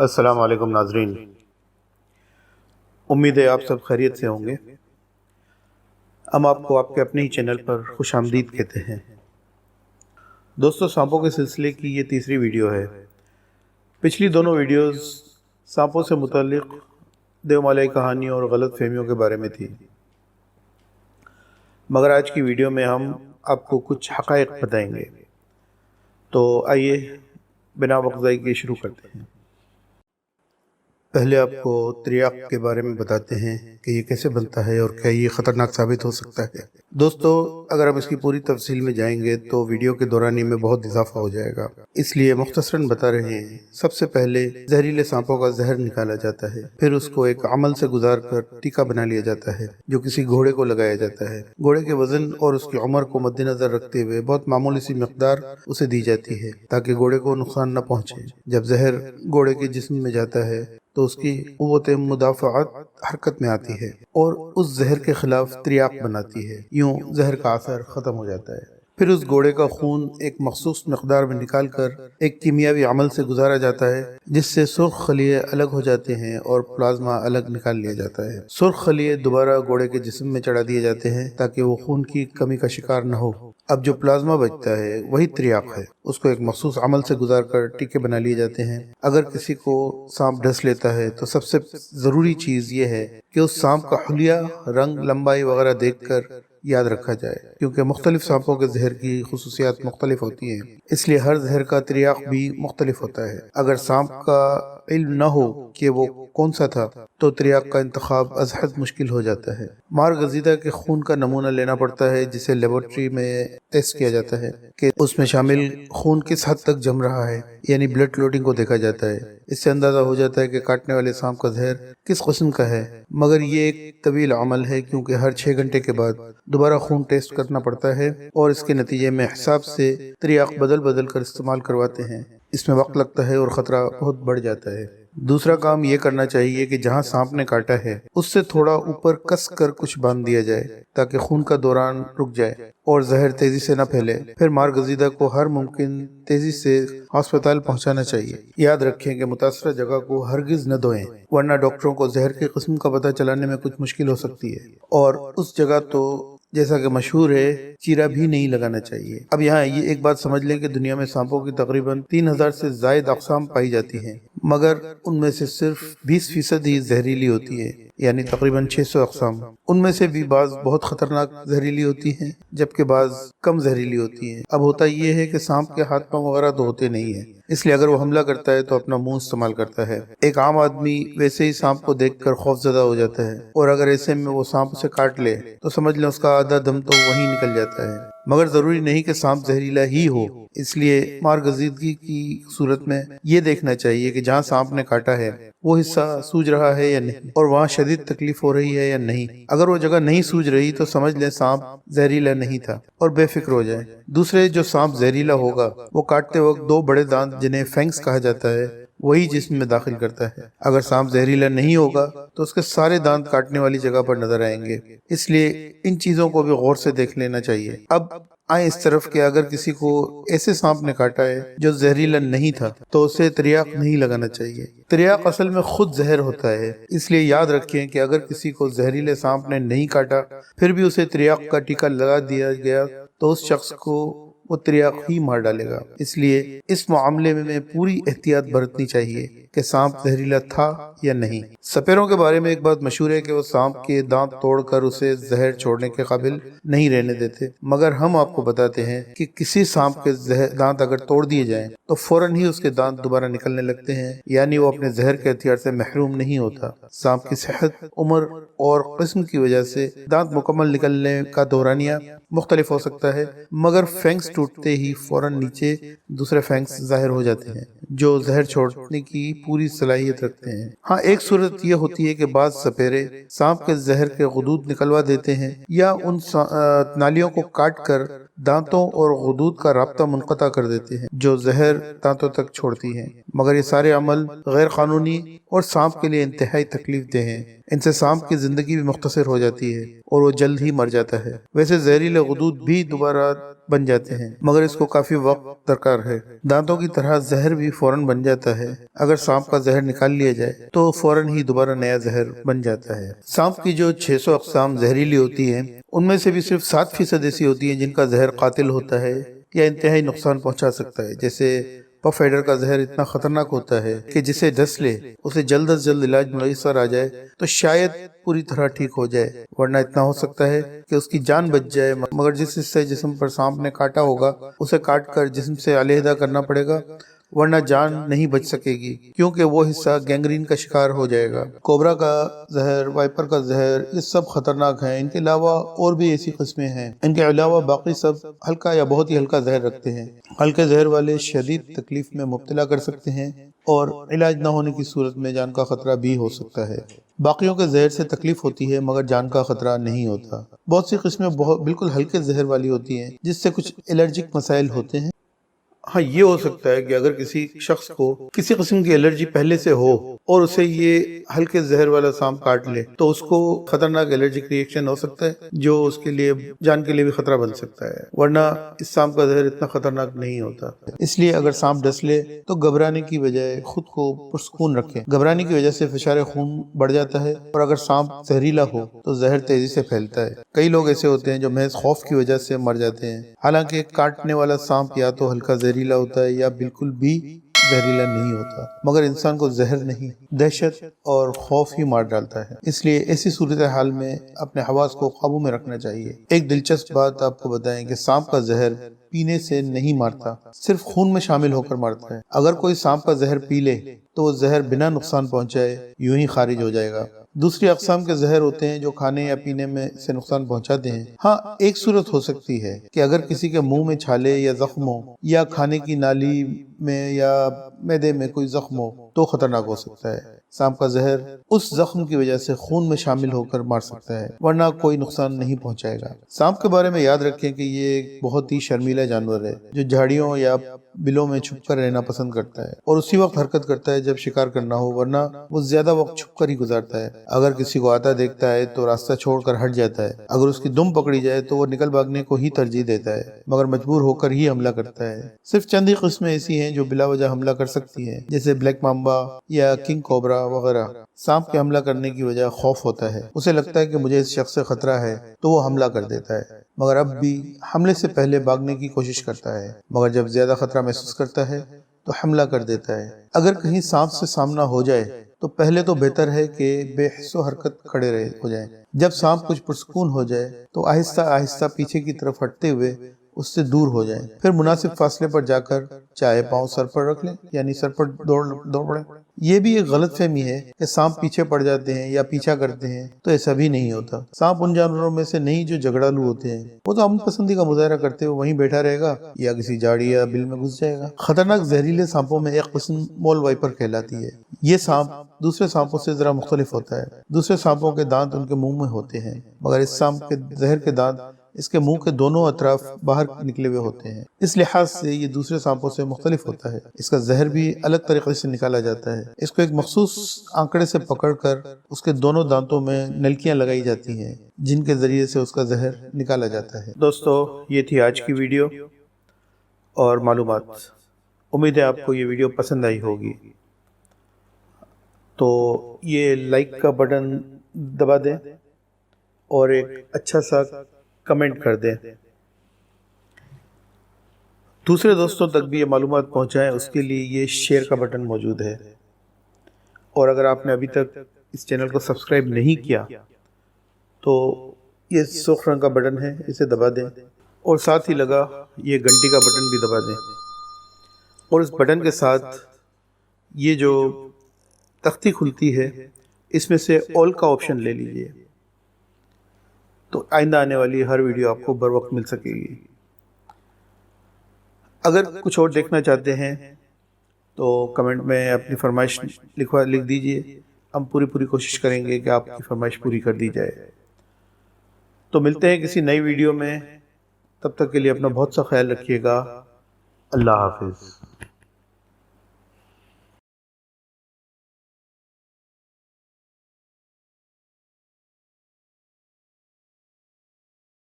अस्सलाम वालेकुम नाजरीन। उम्मीद है आप सब खैरियत से होंगे। हम आपको आपके अपने ही चैनल पर खुश आमदीद कहते हैं। दोस्तों, सांपों के सिलसिले की ये तीसरी वीडियो है। पिछली दोनों वीडियोस सांपों से मुतलिक देवमालय कहानी और गलत फहमियों के बारे में थी। मगर आज की वीडियो में हम आपको कुछ हकायक बताएँगे। तो आइए, बिना वक्जाई के शुरू करते हैं। पहले आपको त्रियाक के बारे में बताते हैं कि ये कैसे बनता है और क्या ये ख़तरनाक साबित हो सकता है। दोस्तों, अगर हम इसकी पूरी तफसील में जाएँगे तो वीडियो के दौरान में बहुत इजाफा हो जाएगा। इसलिए मुख्तसरन बता रहे हैं, सबसे पहले जहरीले सांपों का जहर निकाला जाता है, फिर उसको एक अमल से गुजार कर टीका बना लिया जाता है, जो किसी घोड़े को लगाया जाता है। घोड़े के वज़न और उसकी उम्र को मद्देनजर रखते हुए बहुत मामूली सी मकदार उसे दी जाती है, ताकि घोड़े को नुकसान न पहुँचे। जब जहर घोड़े के जिसम में जाता है तो उसकी क़वत मुदाफ़ात हरकत में आती है और उस जहर के खिलाफ त्रियाक बनाती है। यूँ जहर का असर ख़त्म हो जाता है। फिर उस घोड़े का खून एक मखसूस मकदार में निकाल कर एक कीमियावी अमल से गुजारा जाता है, जिससे सुर्ख खलिए अलग हो जाते हैं और प्लाज्मा अलग निकाल लिया जाता है। सुर्ख खलिए दोबारा घोड़े के जिस्म में चढ़ा दिए जाते हैं, ताकि वो खून की कमी का शिकार न हो। अब जो प्लाज्मा बचता है, वही त्रियाक है। उसको एक मखसूस अमल से गुजार कर टीके बना लिए जाते हैं। अगर किसी को सांप ढस लेता है तो सबसे ज़रूरी चीज़ ये है कि उस सांप का हुलिया, रंग, लंबाई वगैरह देख कर याद रखा जाए, क्योंकि मुख्तलिफ़ सांपों के जहर की खसूसियात मुख्तलिफ़ होती हैं। इसलिए हर जहर का त्रियाक भी मुख्तलिफ़ होता है। अगर सांप का इल्म न हो कि वो कौन सा था तो त्रियाक का इंतखब अजहद मुश्किल हो जाता है। मार गजीदा के खून का नमूना लेना पड़ता है, जिसे लेबोरेटरी में टेस्ट किया जाता है कि उसमें शामिल खून किस हद तक जम रहा है, यानी ब्लड क्लोटिंग को देखा जाता है। इससे अंदाज़ा हो जाता है कि काटने वाले सांप का जहर किस किस्म का है, मगर ये एक तवील अमल है, क्योंकि हर छह घंटे के बाद दोबारा खून टेस्ट करना पड़ता है, और इसके नतीजे में हिसाब से त्रियाक बदल बदल कर इस्तेमाल करवाते हैं। इसमें वक्त लगता है और ख़तरा बहुत बढ़ जाता है। दूसरा काम ये करना चाहिए कि जहाँ सांप ने काटा है, उससे थोड़ा ऊपर कस कर कुछ बाँध दिया जाए, ताकि खून का दौरान रुक जाए और जहर तेज़ी से न फैले। फिर मार गजीदा को हर मुमकिन तेज़ी से अस्पताल पहुँचाना चाहिए। याद रखें कि मुतासर जगह को हरगिज न धोएँ, वरना डॉक्टरों को जहर की किस्म का पता चलाने में कुछ मुश्किल हो सकती है। और उस जगह तो जैसा कि मशहूर है, चीरा भी नहीं लगाना चाहिए। अब यहाँ ये एक बात समझ लें कि दुनिया में सांपों की तकरीबन तीन हज़ार से जायद अकसाम पाई जाती हैं। मगर उनमें से सिर्फ़ 20 फ़ीसद ही जहरीली होती है, यानी तकरीबन 600 अकसाम। उनमें से भी बाज बहुत खतरनाक जहरीली होती हैं, जबकि बाज कम जहरीली होती हैं। अब होता यह है कि सांप के हाथ पाँव वगैरह तो होते नहीं है, इसलिए अगर वो हमला करता है तो अपना मुँह इस्तेमाल करता है। एक आम आदमी वैसे ही सांप को देख देखकर खौफजदा हो जाता है, और अगर ऐसे में वो सांप उसे काट ले तो समझ लें उसका आधा दम तो वहीं निकल जाता है। मगर ज़रूरी नहीं कि सांप जहरीला ही हो। इसलिए मार गजीदगी की सूरत में ये देखना चाहिए कि जहाँ सांप ने काटा है वो हिस्सा सूझ रहा है या नहीं? और वहाँ शदीद तकलीफ़ हो रही है या नहीं? अगर वो जगह नहीं सूझ रही तो समझ लें सांप जहरीला नहीं था और बेफिक्र हो जाए। दूसरे जो सांप जहरीला होगा वो काटते वक्त दो बड़े दांत जिन्हें फैंक्स कहा जाता है वही जिस्म में दाखिल करता है। अगर सांप जहरीला नहीं होगा तो उसके सारे दांत काटने वाली जगह पर नज़र आएँगे। इसलिए इन चीज़ों को भी गौर से देख लेना चाहिए। अब आए इस तरफ़ के अगर किसी को ऐसे सांप ने काटा है जो जहरीला नहीं था तो उसे त्रियाक नहीं लगाना चाहिए। त्रियाक असल में खुद जहर होता है। इसलिए याद रखें कि अगर किसी को जहरीले सांप ने नहीं काटा, फिर भी उसे त्रियाक का टीका लगा दिया गया तो उस शख्स को वो त्रियाक ही मार डालेगा। इसलिए इस मामले में में पूरी एहतियात बरतनी चाहिए कि सांप जहरीला था या नहीं। सपेरों के बारे में एक बात मशहूर है कि वो सांप के दांत तोड़कर उसे जहर छोड़ने के काबिल नहीं रहने देते। मगर हम आपको बताते हैं कि किसी सांप के दांत अगर तोड़ दिए जाएँ तो फ़ौरन ही उसके दांत दोबारा निकलने लगते हैं। यानी वो अपने जहर के हथियार से महरूम नहीं होता। सांप की सेहत, उम्र और किस्म की वजह से दांत मुकम्मल निकलने का दौरानिया मुख्तलिफ़ हो सकता है। मगर फैंक्स टूटते ही फ़ौरन नीचे दूसरे फैंक्स ज़ाहिर हो जाते हैं। जो जहर छोड़ने की पूरी सलाहियत रखते हैं। हाँ एक सूरत यह होती है कि बाद सपेरे सांप के जहर के गदूद निकलवा देते हैं या उन नालियों को काट कर दांतों और गदूद का रबता मुनता कर देते हैं, जो जहर दांतों तक छोड़ती है। मगर ये सारे अमल गैर कानूनी और सांप के लिए इंतहाई तकलीफ़ दे हैं। इनसे सांप की ज़िंदगी भी मुख्तर हो जाती है और वो जल्द ही मर जाता है। वैसे जहरीले गदूद भी दोबारा बन जाते हैं, मगर इसको काफ़ी वक्त दरकार है। दांतों की तरह जहर भी फ़ौरन बन जाता है। अगर सांप का जहर निकाल लिया जाए तो फ़ौरन ही दोबारा नया जहर बन जाता है। सांप की जो 600 सौ अकसाम जहरीली होती हैं, उनमें से भी सिर्फ़ सात फ़ीसद ऐसी होती है जिनका जहर कातिल होता है या इंतहाई नुकसान पहुँचा सकता है। जैसे पफेडर का जहर इतना खतरनाक होता है कि जिसे डस ले, उसे जल्द अज जल्द इलाज मुयसर आ जाए तो शायद पूरी तरह ठीक हो जाए। वरना इतना हो सकता है कि उसकी जान बच जाए, मगर जिस हिस्से जिसम पर सांप ने काटा होगा, उसे काट कर जिसम से अलहदा करना पड़ेगा वरना जान नहीं बच सकेगी, क्योंकि वो हिस्सा गैंग्रीन का शिकार हो जाएगा। कोबरा का जहर, वाइपर का जहर, ये सब खतरनाक हैं। इनके अलावा और भी ऐसी किस्में हैं। इनके अलावा बाकी सब हल्का या बहुत ही हल्का जहर रखते हैं। हल्के जहर वाले शदीद तकलीफ़ में मुबतला कर सकते हैं और इलाज न होने की सूरत में जान का खतरा भी हो सकता है। बाकियों के जहर से तकलीफ़ होती है, मगर जान का खतरा नहीं होता। बहुत सी किस्में बहुत, बिल्कुल हल्के जहर वाली होती हैं, जिससे कुछ एलर्जिक मसाइल होते हैं। हाँ ये हो सकता है कि अगर किसी शख्स को किसी किस्म की एलर्जी पहले से हो और उसे ये हल्के जहर वाला सांप काट ले तो उसको खतरनाक एलर्जिक रिएक्शन हो सकता है, जो उसके लिए, जान के लिए भी खतरा बन सकता है। वरना इस सांप का जहर इतना खतरनाक नहीं होता। इसलिए अगर सांप डस ले तो घबराने की बजाय खुद को पुरस्कून रखे। घबराने की वजह से फिशार खून बढ़ जाता है और अगर सांप जहरीला हो तो जहर तेज़ी से फैलता है। कई लोग ऐसे होते हैं जो महज खौफ की वजह से मर जाते हैं। हालाँकि काटने वाला सांप या तो हल्का जहरीला होता है या बिल्कुल भी जहरीला नहीं होता। मगर इंसान को जहर नहीं, दहशत और खौफ ही मार डालता है। इसलिए ऐसी सूरत हाल में अपने हवास को काबू में रखना चाहिए। एक दिलचस्प बात आपको बताएँ कि सांप का जहर पीने से नहीं मारता, सिर्फ़ खून में शामिल होकर मारता है। अगर कोई सांप का जहर पी ले तो वो जहर बिना नुकसान पहुँचाए यूँ ही खारिज हो जाएगा। दूसरी अकसाम के जहर होते हैं जो खाने या पीने में से नुकसान पहुंचाते हैं। हाँ एक सूरत हो सकती है कि अगर किसी के मुँह में छाले या जख्म हो या खाने की नाली में या मैदे में कोई जख्म हो तो खतरनाक हो सकता है। सांप का जहर उस जख्म की वजह से खून में शामिल होकर मार सकता है, वरना कोई नुकसान नहीं पहुंचाएगा। सांप के बारे में याद रखें कि ये एक बहुत ही शर्मीला जानवर है, जो झाड़ियों या बिलों में छुप कर रहना पसंद करता है और उसी वक्त हरकत करता है जब शिकार करना हो, वरना वो ज़्यादा वक्त छुप कर ही गुजारता है। अगर किसी को आता देखता है तो रास्ता छोड़कर हट जाता है। अगर उसकी दुम पकड़ी जाए तो वो निकल भागने को ही तरजीह देता है, मगर मजबूर होकर ही हमला करता है। सिर्फ़ चंद ही किस्में ऐसी हैं जो बिला वजह हमला कर सकती हैं, जैसे ब्लैक माम्बा या किंग कोबरा। वगैरह। सांप के हमला करने की वजह खौफ होता है। उसे लगता है कि मुझे इस शख्स से खतरा है तो वो हमला कर देता है। मगर अब भी हमले से पहले भागने की कोशिश करता है। मगर जब ज़्यादा खतरा महसूस करता है तो हमला कर देता है। अगर कहीं सांप से सामना हो जाए तो पहले तो बेहतर है कि बेहसो हरकत खड़े रहे, हो जाए। जब सांप कुछ पुरस्कून हो जाए तो आहिस्ता आहिस्ता पीछे की तरफ़ हटते हुए उससे दूर हो जाए। फिर मुनासिब फासले पर जाकर चाहे पाँव सर पर रख लें, यानी सर पर दौड़ दौड़ पड़े। ये भी एक गलत फहमी है कि सांप पीछे पड़ जाते हैं या पीछा करते हैं तो ऐसा भी नहीं होता। सांप उन जानवरों में से नहीं जो झगड़ालू होते हैं। वो तो अमन पसंदी का मुजाहरा करते हुए वहीं बैठा रहेगा, या किसी झाड़ी या बिल में घुस जाएगा। खतरनाक जहरीले सांपों में एक किस्म मोल वाइपर कहलाती है। ये सांप दूसरे सांपों से जरा मुख्तलिफ़ होता है। दूसरे सांपों के दांत उनके मुँह में होते हैं, मगर इस सांप के जहर के दांत इसके मुँह के दोनों अतराफ बाहर निकले हुए होते हैं। इस लिहाज से ये दूसरे सांपों से मुख्तलिफ़ होता है। इसका जहर भी अलग तरीके से निकाला जाता है। इसको एक मखसूस आंकड़े से पकड़कर उसके दोनों दांतों में नलकियाँ लगाई जाती हैं, जिनके ज़रिए से उसका जहर निकाला जाता है। दोस्तों, ये थी आज की वीडियो और मालूम उम्मीद है आपको ये वीडियो पसंद आई होगी। तो ये लाइक का बटन दबा दें और एक अच्छा सा कमेंट कर दें। दूसरे दोस्तों तक भी ये मालूम पहुँचाएँ, उसके लिए ये शेयर का बटन मौजूद है। और अगर आपने अभी तक इस चैनल को सब्सक्राइब नहीं किया तो ये सुख रंग का बटन है, इसे दबा दें। और साथ ही लगा, ये घंटी का बटन भी दबा दें। और इस बटन के साथ ये जो तख्ती खुलती है, इसमें से ऑल का ऑप्शन ले लीजिए। तो आइंदा आने वाली हर वीडियो आपको बर वक्त मिल सकेगी। अगर कुछ और देखना चाहते हैं तो कमेंट में अपनी फरमाइश लिखवा लिख दीजिए। हम पूरी पूरी कोशिश करेंगे कि आपकी फरमाइश पूरी कर दी जाए। तो मिलते हैं किसी नई वीडियो में। तब तक के लिए अपना बहुत सा ख्याल रखिएगा। अल्लाह हाफिज़।